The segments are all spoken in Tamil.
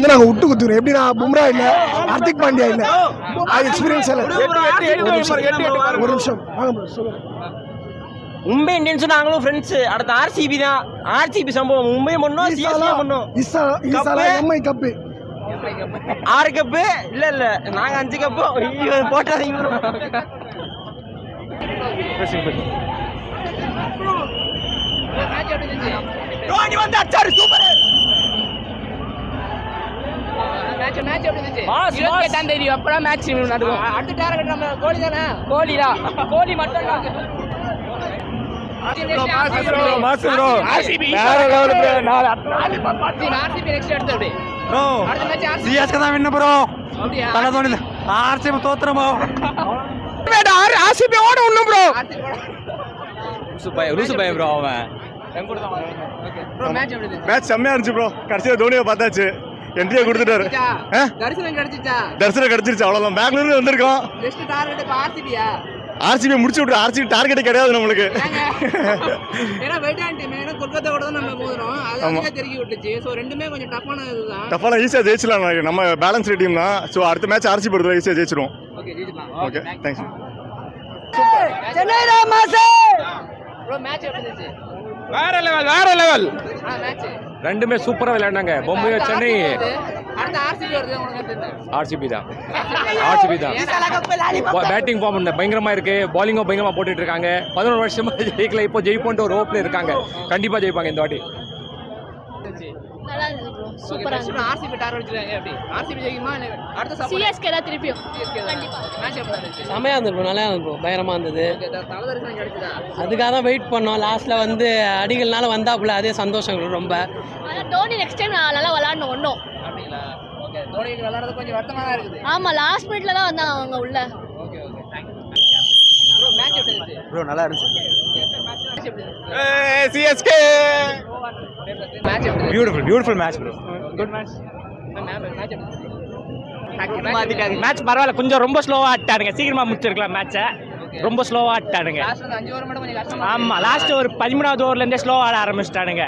வந்து நாங்க விட்டு குத்துறோம். எப்படின்னா பும்ரா இல்ல ஹர்திக் பாண்டியா இல்ல? அது எக்ஸ்பீரியன்ஸ் இல்ல. ஒரு நிமிஷம். ஒரு நிமிஷம். வாங்க மும்பை இந்தியன்ஸ் நாங்களும் ஃப்ரெண்ட்ஸ் அடுத்த ஆர்சிபி தான். ஆர்சிபி சம்பவம். மும்பை பண்ணோம் சிஎஸ்கே பண்ணோம் இசா இசாலா எம்ஐ கப்பு ஆறு கப்பு இல்ல இல்ல. நாங்க அஞ்சு கப்பு ஐயோ, போட்டாதீங்க தோனி வந்து அச்சாரு சூப்பர். மேட்ச் மேட்ச் எப்படி இருந்துச்சு? இருபத்தி. எட்டாம் தேதி அப்பதான் மேட்ச் நடக்கும். அடுத்த டார்கெட் நம்ம கோலி தானே? கோலி தான். கோலி மட்டும் ஆர்சிபி ஆர்சிபி ஓட ஒண்ணும் ப்ரோ ஆர்சிபி லூசு பையன் ப்ரோ அவன். மேட்ச் செம்மையா இருந்துச்சு ப்ரோ கடைசியில் தோனியை பார்த்தாச்சு. என்ட்ரியை கொடுத்துட்டாரு? தரிசனம் கிடைச்சிச்சா? தரிசனம் கிடைச்சிருச்சு அவ்வளோதான் பெங்களூர்ல வந்திருக்கோம். நெக்ஸ்ட் டார்கெட் ஆர்சிபியா ஆர்சிபி முடிச்சு விட்டு ஆர்சிபி டார்கெட் கிடையாது நம்மளுக்கு. ஏன்னா வெயிட்டான் டீம் ஏன்னா கொல்கத்தாவோட தான் நம்ம மோதுறோம். அது விட்டுச்சு. ஸோ ரெண்டுமே கொஞ்சம் டஃப்பான இதுதான் டஃபான ஈஸியாக ஜெயிச்சிடலாம் நாளைக்கு. நம்ம பேலன்ஸ் டீம் தான். ஸோ அடுத்த மேட்ச் ஆர்சிபி எடுத்து ஈஸியாக ஜெயிச்சிருவோம். ஓகே ஜெயிச்சிடலாம் ஓகே தேங்க்ஸ் ப்ரோ மேட்ச் எப்படி இருந்துச்சு? வேற லெவல் வேற லெவல் ஆ மேட்ச் ரெண்டுமே சூப்பரா விளையாண்டாங்க பொம்மையோ சென்னை. ஆர்சிபி தான். ஆர்சிபி. தான். பேட்டிங் ஃபார்ம் பயங்கரமா இருக்கு. பாலிங்கும் பயங்கரமா போட்டுட்டு இருக்காங்க. பதினோரு வருஷமா ஜெயிக்கல இப்போ ஜெயிப்போன்ட்டு ஒரு ஹோப்ல இருக்காங்க. கண்டிப்பா ஜெயிப்பாங்க இந்த வாட்டி. நல்லா இருந்தது ப்ரோ சூப்பரா இருந்தது ஆர்சிபி வச்சிருக்காங்க எப்படி? ஆர்சிபி ஜெயிக்குமா இல்ல அடுத்த சப்போர்ட் சிஎஸ்கே தான் திருப்பியும். கண்டிப்பா. மேட்ச் எப்படி இருந்துச்சு செமையாக இருந்தது நல்லா. பயங்கரமா கிடைச்சதா? அதுக்காக தான் வெயிட் பண்ணோம். லாஸ்ட்ல வந்து அடிகள்னால வந்தாப்புல அதே சந்தோஷம் ரொம்ப. ஆனால் தோனி நெக்ஸ்ட் டைம் நல்லா விளாடணும் ஒன்றும் அப்படிங்களா? ஓகே கொஞ்சம் வருத்தமா தான் இருக்குது ஆமாம் லாஸ்ட் மினிட்ல தான் வந்தாங்க அவங்க உள்ள. Okay okay thank you bro match எப்படி இருந்துச்சு? ப்ரோ நல்லா இருந்துச்சு. CSK beautiful beautiful match bro match எப்படி? இருந்துச்சு மேட்ச் பரவாயில்ல கொஞ்சம் ரொம்ப ஸ்லோவா ஆட்டானுங்க சீக்கிரமா முடிச்சிருக்கலாம் மேட்சை ரொம்ப ஸ்லோவா ஆட்டானுங்க லாஸ்ட் வந்து அஞ்சு ஓவர் மட்டும் கொஞ்சம் கஷ்டமா ஆமா லாஸ்ட் ஒரு பதிமூணாவது ஓவர்ல இருந்தே ஸ்லோவா ஆட ஆரம்பிச்சிட்டானுங்க.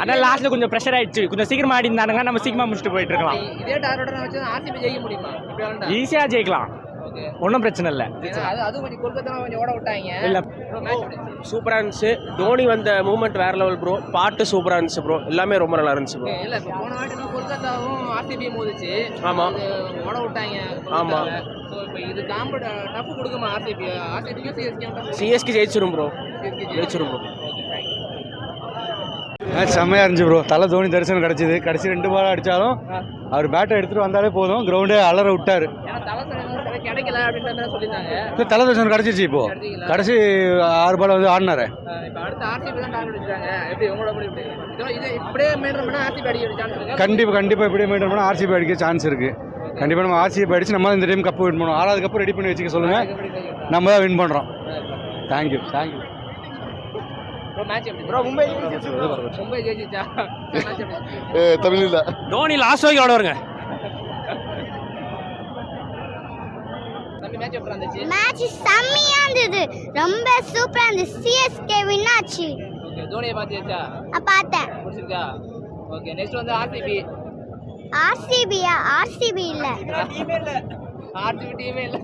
அதனால லாஸ்ட்ல கொஞ்சம் ப்ரெஷர் ஆயிடுச்சு. கொஞ்சம் சீக்கிரமா ஆடி இருந்தானுங்க நம்ம சீக்கிரமா முடிச்சுட்டு போயிட்டு இருக்கலாம். இதே டார்கெட் வச்சு ஆர்சிபி ஜெயிக்க முடியுமா? இப்படி விளையாண்டா ஈஸியா ஜெயிக்கலாம். ஒன்றும் பிரச்சனை இல்லை. ஏன்னா அது அது கொஞ்சம் கொல்கத்தா கொஞ்சம் ஓட விட்டாங்க. இல்ல. எப்படி இருந்துச்சு. தோனி வந்த மூமெண்ட் வேற லெவல் ப்ரோ பாட்டு சூப்பரா இருந்துச்சு ப்ரோ எல்லாமே ரொம்ப நல்லா இருந்துச்சு ப்ரோ இல்ல போன வாட்டி கொல்கத்தாவும் ஆர்சிபியும் மோதிச்சு. ஆமா. அது ஓட விட்டாங்க ஆமா. ஸோ இப்போ இது காம்பட் டஃப் கொடுக்குமா ஆர்சிபி ஆர்சிபிக்கும் சிஎஸ்கே சிஎஸ்கே ஜெயிச்சிரும் ப்ரோ ஜெயிச்சிரும். ப்ரோ மேட்ச் செம்மையா இருந்துச்சு ப்ரோ தலை தோனி தரிசனம் கிடைச்சது. கடைசி ரெண்டு பால் அடிச்சாலும் அவர் பேட்டை எடுத்துட்டு வந்தாலே போதும். கிரவுண்டே அலற விட்டாரு. கிடைக்கல அப்படின்ற சொல்லியிருந்தாங்க. இல்ல, தலை தரிசனம் கிடைச்சிச்சு இப்போ. கடைசி ஆறு பால் வந்து ஆடினாரு. இதோ இது இப்படியே மெயின்டைன் பண்ணா ஆர்சிபி அடிக்க சான்ஸ் இருக்கா? கண்டிப்பா கண்டிப்பா இப்படியே மெயின்டைன் பண்ணா ஆர்சிபி அடிக்க சான்ஸ் இருக்கு. கண்டிப்பா நம்ம ஆர்சிபி அடிச்சு நம்ம இந்த டைம் கப்பு வின் பண்ணுவோம். ஆறாவது கப்பு ரெடி பண்ணி வச்சுக்க சொல்லுங்க. நம்ம தான் வின் பண்றோம். Thank you thank you bro match எப்படி? ப்ரோ மும்பை மும்பை ஜெயிச்சிச்சா மேட்ச் எப்படி தமிழில் தோனி லாஸ்ட் வரைக்கும் ஆடுவாருங்க தம்பி மேட்ச் எப்படி இருந்துச்சு? மேட்ச் செம்மையா இருந்தது. ரொம்ப சூப்பரா இருந்தது. சிஎஸ்கே வின் ஆச்சு ஓகே தோனியை பார்த்தியாச்சா? பார்த்தேன். பிடிச்சிருக்கா ஓகே நெக்ஸ்ட் வந்து ஆர்சிபி ஆர்சிபியா ஆர்சிபி இல்ல. ஆர்சிபி டீமே இல்ல.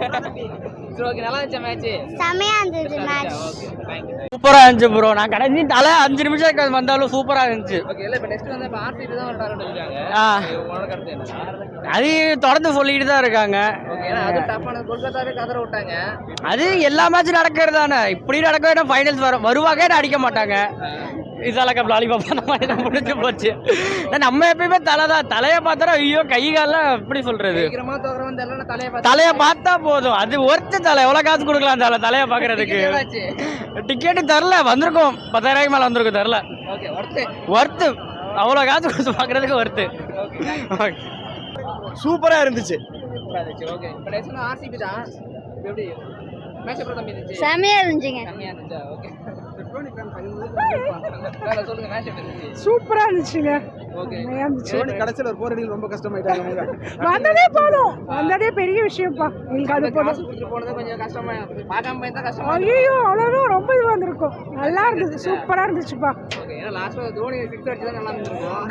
சூப்பரா இருந்துச்சு ப்ரோ நான் கடைசி தலை அஞ்சு நிமிஷம் வந்தாலும் சூப்பரா இருந்துச்சு. அது தொடர்ந்து சொல்லிட்டு தான் இருக்காங்க. அது டஃப்பான கொல்கத்தாவே கதற விட்டாங்க. அது எல்லா மேட்சும் நடக்கிறது தானே. இப்படி நடக்க ஃபைனல்ஸ் வரும்? வருவாங்க அடிக்க மாட்டாங்க. இதால கப் லாலிபாப் அந்த மாதிரி தான் முடிஞ்சு போச்சு. நம்ம எப்பயுமே தலை தான். தலையை பார்த்தா ஐயோ கை கால்லாம் எப்படி சொல்றது? தலையை பார்த்து தலையை பார்த்தா போதும். அது ஒருத்த தலை. எவ்வளவு காசு கொடுக்கலாம் தலை? தலையை பாக்குறதுக்கு என்னாச்சு? டிக்கெட்டு தரல. வந்திருக்கும். பத்தாயிரம் மேல வந்திருக்கும் தரல. ஓகே ஒர்த்து ஒர்த்து அவ்வளோ காசு கொடுத்து பார்க்கறதுக்கு ஒர்த்து சூப்பரா இருந்துச்சு. செம்மையா இருந்துச்சுங்க. இருந்துச்சா இருந்துச்சு. சூப்பரா இருந்துச்சுங்க கடைசியில் ஒரு போர் அடியில் ரொம்ப கஷ்டமாயிட்டாங்க வந்ததே போதும். வந்ததே பெரிய விஷயம்ப்பா. எங்களுக்கு அது போதும். ஐயோ அவ்வளோதான் ரொம்ப இது வந்திருக்கும். நல்லா இருந்தது. சூப்பரா இருந்துச்சுப்பா.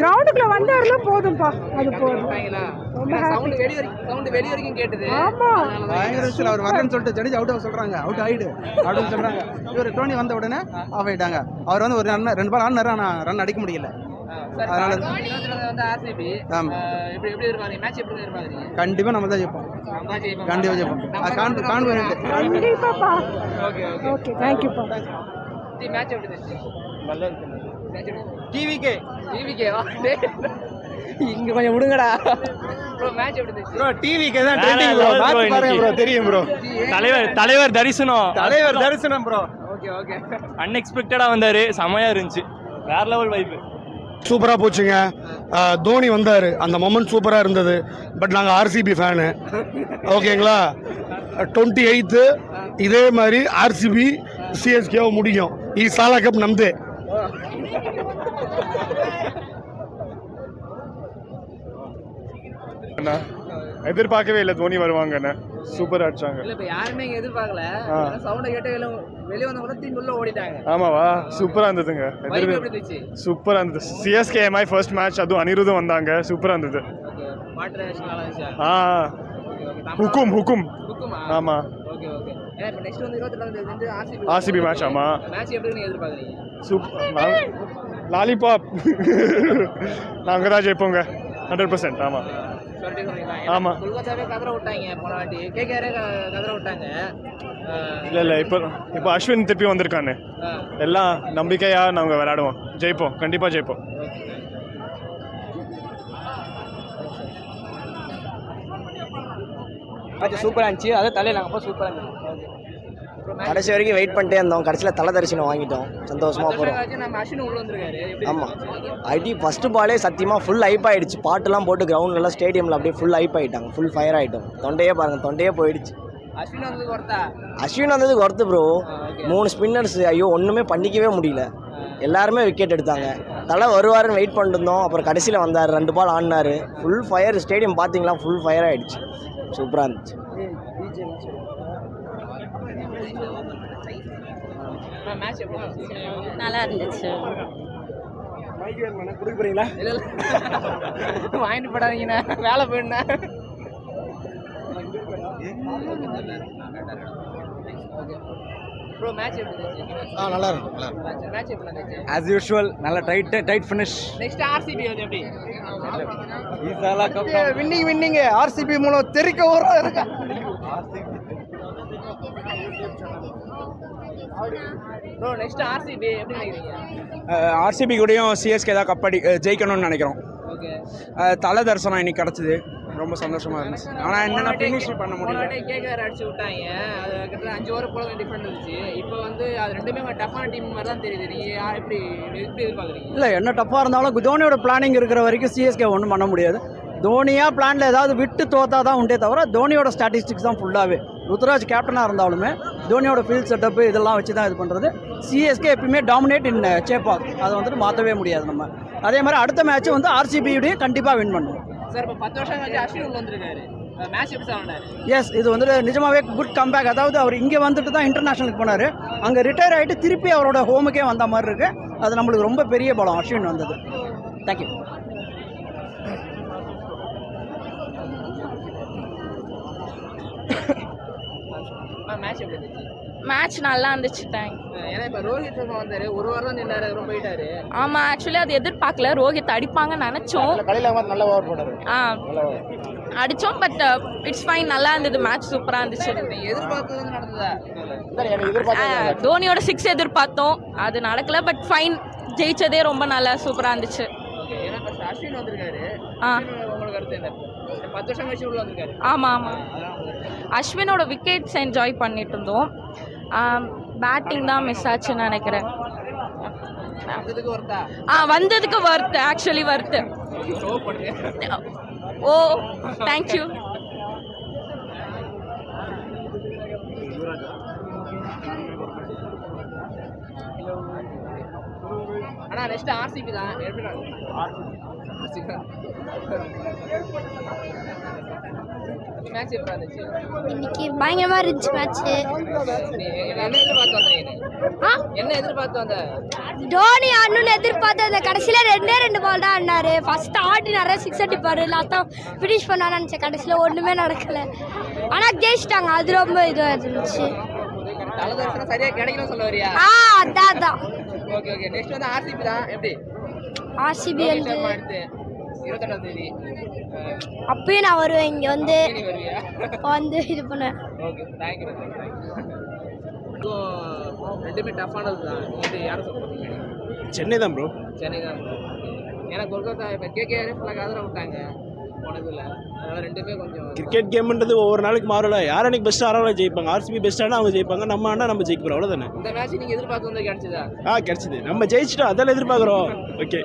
கிரவுண்டுக்குள்ள வந்தாருன்னா போதும்ப்பா. அது போதும். அவர் வரலன்னு சொல்லிட்டு ஜடேஜா அவுட் ஆக சொல்றாங்க. அவுட் ஆயிடு. அப்படின்னு சொல்றாங்க. இவர் டோனி வந்த உடனே ஆஃப் ஆயிட்டாங்க. அவர் வந்து ஒரு ரன் ரெண்டு பால் ஆடினாரு ஆனால் ரன் அடிக்க முடியல. அதனால- கண்டிப்பா நம்ம தான் ஜெயிப்போம். கண்டிப்பா ஜெயிப்போம். கான்ஃபிடென்ட் கண்டிப்பாப்பா. ஓகே ஓகே ஓகே தேங்க்யூப்பா தி மேட்ச் எப்படி இருந்துச்சு? நல்லா இருக்கு டிவிக்கே டிவிக்கே வா? இங்க கொஞ்சம் விடுங்கடா. ப்ரோ மேட்ச் எப்படி இருந்துச்சு? ப்ரோ டிவிக்கு தான் ட்ரெண்டிங் ப்ரோ பாருங்க ப்ரோ. தெரியும் ப்ரோ தலைவர் தலைவர் தரிசனம். தலைவர் தரிசனம் ப்ரோ ஓகே ஓகே அன்எக்ஸ்பெக்டடாக வந்தார். செமையாக இருந்துச்சு. வேற லெவல் வைப்பு சூப்பராக போச்சுங்க. தோனி வந்தார். அந்த மொமெண்ட் சூப்பராக இருந்தது. பட் நாங்கள் ஆர்சிபி ஃபேனு ஓகேங்களா டுவெண்ட்டி எயித்து இதே மாதிரி ஆர்சிபி சிஎஸ்கேவை முடியும். இ சாலா கப் நம்தே. அண்ணா எதிர்பார்க்கவே இல்லை தோனி வருவாங்கண்ணே சூப்பர் அடிச்சாங்க. இல்ல இப்ப யாருமே இங்க எதிர்பார்க்கல. சவுண்ட கேட்டு வெளிய வெளிய வந்த கூட திரும்பி உள்ள ஓடிட்டாங்க. ஆமாவா? சூப்பரா இருந்ததுங்க. சூப்பரா இருந்தது. சிஎஸ்கே எம்ஐ ஃபர்ஸ்ட் மேட்ச் அதுவும் அனிருதும் வந்தாங்க. சூப்பரா இருந்தது. ஆ. ஹுக்கும் ஹுக்கும் ஆமா. ஆமா. மேட்ச் எதிர்பார்க்கறீங்க? சூப்பர் லாலிபாப் நாங்கள் தான் ஜெயிப்போங்க. ஹண்ட்ரட் பர்சன்ட் ஆமாம் ஆமா. கொல்கத்தாவே கதற விட்டாங்க போன வாட்டி. கேகேஆரே கதற விட்டாங்க. இல்லை இல்லை இப்போ இப்போ அஸ்வின் திருப்பி வந்திருக்கானே. எல்லாம் நம்பிக்கையாக நாங்கள் விளையாடுவோம். ஜெயிப்போம். கண்டிப்பாக ஜெயிப்போம். மேட்ச் சூப்பரா இருந்துச்சு. அதை தலையில நாங்கள் சூப்பரா இருந்துச்சு. கடைசி வரைக்கும் வெயிட் பண்ணிட்டே இருந்தோம். கடைசியில் தலை தரிசனம் வாங்கிட்டோம். சந்தோஷமா போகிறோம் ஆமாம் ஐடி ஃபஸ்ட்டு பாலே சத்தியமாக ஃபுல் ஹைப் ஆயிடுச்சு. பாட்டுலாம் போட்டு கிரவுண்ட்லாம் ஸ்டேடியமில் அப்படியே ஃபுல் ஹைப் ஆகிட்டாங்க ஃபுல் ஃபயர் ஆகிட்டோம் தொண்டையே பாருங்க தொண்டையே போயிடுச்சு. அஸ்வின் வந்தது ஒருத்தா? ப்ரோ மூணு ஸ்பின்னர்ஸ் ஐயோ ஒன்றுமே பண்ணிக்கவே முடியல. எல்லாருமே விக்கெட் எடுத்தாங்க. தலை வருவாருன்னு வெயிட் பண்ணிட்டு இருந்தோம். அப்புறம் கடைசியில் வந்தார். ரெண்டு பால் ஆடினார். ஃபுல் ஃபயர் ஸ்டேடியம் பார்த்தீங்களா ஃபுல் ஃபயர் ஆயிடுச்சு. சூப்பராக இருந்துச்சு? நல்லா இருந்துச்சு. வாங்கிட்டு போடாதீங்கண்ணா. வேலை போயிடுண்ணா. ப்ரோ மேட்ச் எப்படி ஆ நல்லா இருக்கும் நல்லா இருக்கும். மேட்ச் எப்படி இருந்துச்சு? ஆஸ் யூஷுவல் நல்ல tight tight finish next RCB வந்து எப்படி? வின்னிங் வின்னிங் ஆர்சிபி மூலம் தெரிக்க வரும் ப்ரோ ஆர்சிபி எப்படி நினைக்கிறீங்க? ஆர்சிபி கூடயும் சிஎஸ்கே தான் கப்படி ஜெயிக்கணும்னு நினைக்கிறோம். தலை தரிசனம் இன்னைக்கு கிடச்சிது. ரொம்ப சந்தோஷமா இருந்துச்சு. ஆனால் என்னென்ன ஃபினிஷ் பண்ண முடியல. கேகேஆர் அடிச்சு விட்டாங்க. அது கிட்டத்தட்ட அஞ்சு ஓவர் போல டிஃபரெண்ட் இருந்துச்சு. இப்போ வந்து அது ரெண்டுமே டஃப்பான டீம் மாதிரி தான் தெரியுது. நீங்க எப்படி எப்படி எதிர்பார்க்குறீங்க? இல்லை என்ன டஃப்பாக இருந்தாலும் தோனியோட பிளானிங் இருக்கிற வரைக்கும் சிஎஸ்கே ஒன்றும் பண்ண முடியாது. தோனியா பிளான்ல ஏதாவது விட்டு தோத்தா தான் உண்டே தவிர தோனியோட ஸ்டாட்டிஸ்டிக்ஸ் தான் ஃபுல்லாகவே ருத்ராஜ் கேப்டனாக இருந்தாலுமே தோனியோட ஃபீல்ட் செட்டப் இதெல்லாம் வச்சு தான் இது பண்ணுறது சிஎஸ்கே எப்பயுமே டாமினேட் இன் சேப்பாக் அதை வந்துட்டு மாற்றவே முடியாது நம்ம. அதே மாதிரி அடுத்த மேட்ச் வந்து ஆர்சிபியுடையும் கண்டிப்பாக வின் பண்ணுவோம் சார் இப்போ பத்து வருஷம் கழிச்சு அஸ்வின் உள்ள வந்திருக்காரு. எஸ் இது வந்துட்டு நிஜமாவே குட் கம்பேக் அதாவது அவர் இங்கே வந்துட்டு தான் இன்டர்நேஷனலுக்கு போனார். அங்கே ரிட்டையர் ஆகிட்டு திருப்பி அவரோட ஹோமுக்கே வந்த மாதிரி இருக்கு. அது நம்மளுக்கு ரொம்ப பெரிய பலம். அஸ்வின் வந்தது. தேங்க்யூ மேட்ச் எப்படி இருந்துச்சு? மேட்ச் நல்லா இருந்துச்சு தேங்க் ஏன்னா இப்போ ரோஹித் சர்மா வந்தாரு ஒரு வாரம் நின்னாரு அப்புறம் போயிட்டாரு. ஆமாம் ஆக்சுவலி அது எதிர்பார்க்கல. ரோஹித் அடிப்பாங்கன்னு நினச்சோம். கடையில் நல்ல ஓவர் போனார் ஆ. அடித்தோம் பட் இட்ஸ் ஃபைன் நல்லா இருந்தது மேட்ச் சூப்பராக இருந்துச்சு. எதிர்பார்த்தது நடந்ததா? ஆ, தோனியோட சிக்ஸ் எதிர்பார்த்தோம். அது நடக்கல பட் ஃபைன் ஜெயிச்சதே ரொம்ப நல்லா சூப்பராக இருந்துச்சு. அஸ்வின் வந்திருக்காரு. உங்களுக்கு கருத்து என்ன? பத்து வருஷம் கழிச்சு உள்ள வந்திருக்காரு. ஆமாம் ஆமாம். அஸ்வினோட விக்கெட்ஸ் என்ஜாய் பண்ணிட்டு இருந்தோம். பேட்டிங் தான் மிஸ் ஆச்சுன்னு நினைக்கிறேன். வந்ததுக்கு ஒருத்தா ஆ வந்ததுக்கு வர்த்து ஆக்சுவலி பண்ணுங்க ஓ தேங்க்யூ ஆனா நெக்ஸ்ட் ஆர்சிபி தான். எப்படி. மேட்ச் எப்படி இன்னைக்கு பயங்கரமா இருந்துச்சு மேட்ச் என்ன எதிர்பார்த்து என்ன எதிர்பார்த்து வந்த? தோனி ஆடணும்னு எதிர்பார்த்து அந்த கடைசியில ரெண்டே ரெண்டு பால் தான் ஆடினாரு. ஃபர்ஸ்ட் ஆடி நிறைய சிக்ஸ் அடிப்பாரு. லாஸ்டா ஃபினிஷ் பண்ணான்னு நினைச்சேன். கடைசியில ஒண்ணுமே நடக்கல. ஆனா ஜெயிச்சிட்டாங்க. அது ரொம்ப இதுவாக இருந்துச்சு. தல தரிசனம் சரியா கிடைக்கணும் சொல்ல வரியா? ஆ அதான் அதான் ஓகே ஓகே. நெக்ஸ்ட் வந்து ஆர்சிபி தான். எப்படி? ஆர்சிபி வந்து இருபத்தெட்டாம் தேதி. அப்பயும் நான் வருவேன். இங்க வந்து வந்து இது பண்ணேன் ஓகே தேங்க்யூ ரெண்டுமே டஃப்பானது தான். இது யாரை சொல்லுங்க சென்னை தான் ப்ரோ சென்னை தான் ஏன்னா கொல்கத்தா இப்போ கேகேஆர் ஃபுல்லாக ஆதரவு விட்டாங்க. போனதில்ல. அதனால ரெண்டுமே கொஞ்சம் கிரிக்கெட் கேம்ன்றது ஒவ்வொரு நாளைக்கு மாறல யார் அன்னைக்கு பெஸ்ட் ஆறாலும் ஜெயிப்பாங்க. ஆர்சிபி பெஸ்ட் ஆனால் அவங்க ஜெயிப்பாங்க. நம்ம ஆனால் நம்ம ஜெயிக்க இந்த மேட்ச் நீங்கள் எதிர்பார்த்து வந்து கிடைச்சதா? ஆ கிடைச்சிது. நம்ம ஜெயிச்சிட்டோம். அதெல்லாம் எதிர்பார்க்குறோம். ஓகே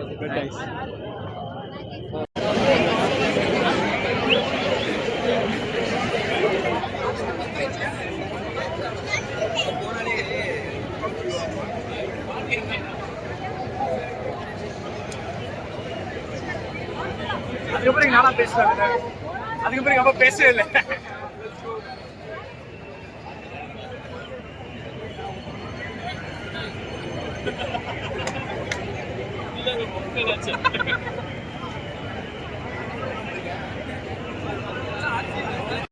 அதுக்கப்புறம் நானா பேசுறேன் அதுக்கப்புறம் எங்க அப்பா பேசவே இல்லை